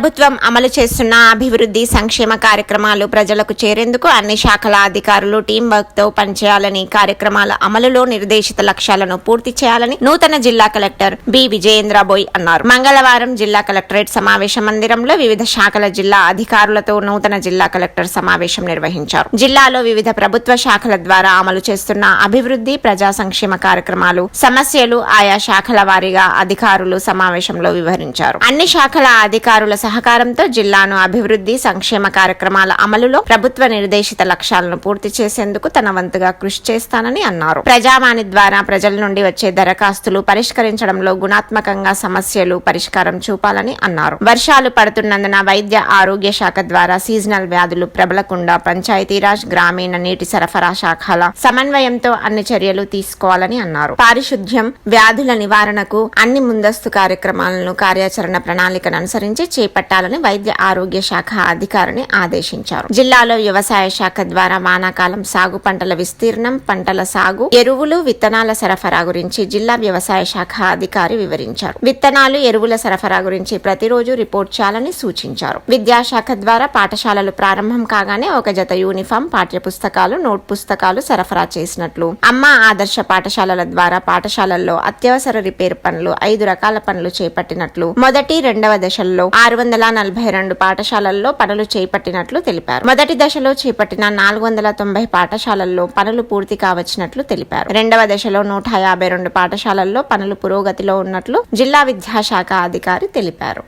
ప్రభుత్వం అమలు చేస్తున్న అభివృద్ధి సంక్షేమ కార్యక్రమాలు ప్రజలకు చేరేందుకు అన్ని శాఖల అధికారులు టీం వర్క్తో పనిచేయాలని కార్యక్రమాల అమలులో నిర్దేశిత లక్ష్యాలను పూర్తి చేయాలని నూతన జిల్లా కలెక్టర్ బి. విజయేంద్రబోయ్ అన్నారు. మంగళవారం జిల్లా కలెక్టరేట్ సమావేశ మందిరంలో వివిధ శాఖల జిల్లా అధికారులతో నూతన జిల్లా కలెక్టర్ సమావేశం నిర్వహించారు. జిల్లాలో వివిధ ప్రభుత్వ శాఖల ద్వారా అమలు చేస్తున్న అభివృద్ధి ప్రజా సంక్షేమ కార్యక్రమాలు సమస్యలు ఆయా శాఖల వారీగా అధికారులు సమావేశంలో వివరించారు. అన్ని శాఖల అధికారుల సహకారంతో జిల్లాను అభివృద్ధి సంక్షేమ కార్యక్రమాల అమలులో ప్రభుత్వ నిర్దేశిత లక్ష్యాలను పూర్తి చేసేందుకు తన వంతుగా కృషి చేస్తానని అన్నారు. ప్రజావాణి ద్వారా ప్రజల నుండి వచ్చే దరఖాస్తులు పరిష్కరించడంలో గుణాత్మకంగా సమస్యలు పరిష్కారం చూపాలని అన్నారు. వర్షాలు పడుతున్నందున వైద్య ఆరోగ్య శాఖ ద్వారా సీజనల్ వ్యాధులు ప్రబలకుండా పంచాయతీరాజ్ గ్రామీణ నీటి సరఫరా శాఖల సమన్వయంతో అన్ని చర్యలు తీసుకోవాలని అన్నారు. పారిశుద్ధ్యం వ్యాధుల నివారణకు అన్ని ముందస్తు కార్యక్రమాలను కార్యాచరణ ప్రణాళికను అనుసరించి చేపట్టాలని వైద్య ఆరోగ్య శాఖ అధికారిని ఆదేశించారు. జిల్లాలో వ్యవసాయ శాఖ ద్వారా వానాకాలం సాగు పంటల విస్తీర్ణం పంటల సాగు ఎరువులు విత్తనాల సరఫరా గురించి జిల్లా వ్యవసాయ శాఖ అధికారి వివరించారు. విత్తనాలు ఎరువుల సరఫరా గురించి ప్రతిరోజు రిపోర్ట్ చేయాలని సూచించారు. విద్యాశాఖ ద్వారా పాఠశాలలు ప్రారంభం కాగానే ఒక జత యూనిఫామ్ పాఠ్య పుస్తకాలు నోట్ పుస్తకాలు సరఫరా చేసినట్లు. అమ్మ ఆదర్శ పాఠశాలల ద్వారా పాఠశాలల్లో అత్యవసర రిపేర్ పనులు ఐదు రకాల పనులు చేపట్టినట్లు. మొదటి రెండవ దశల్లో ఆరు వందల నలభై రెండు పాఠశాలల్లో పనులు చేపట్టినట్లు తెలిపారు. మొదటి దశలో చేపట్టిన నాలుగు వందల తొంభై పాఠశాలల్లో పనులు పూర్తి కావచ్చినట్లు తెలిపారు. రెండవ దశలో నూట యాభై రెండు పాఠశాలల్లో పనులు పురోగతిలో ఉన్నట్లు జిల్లా విద్యాశాఖ అధికారి తెలిపారు.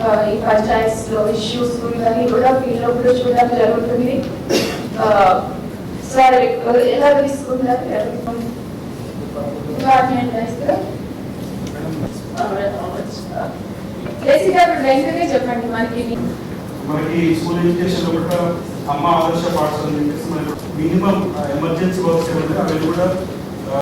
Uh, ఈ ఇష్యూస్ కూడా కూడా చూడడం జరుగుతుంది. సార్ ఎలా తీసుకుంటారు? బేసిక్గా ఇప్పుడు వెంటనే చెప్పండి మనకి. మనకి స్కూల్ ఎడ్యుకేషన్లో కూడా అమ్మ ఆదర్శ పాఠశాల మినిమం ఎమర్జెన్సీ వర్క్స్ ఏమంటే అవి కూడా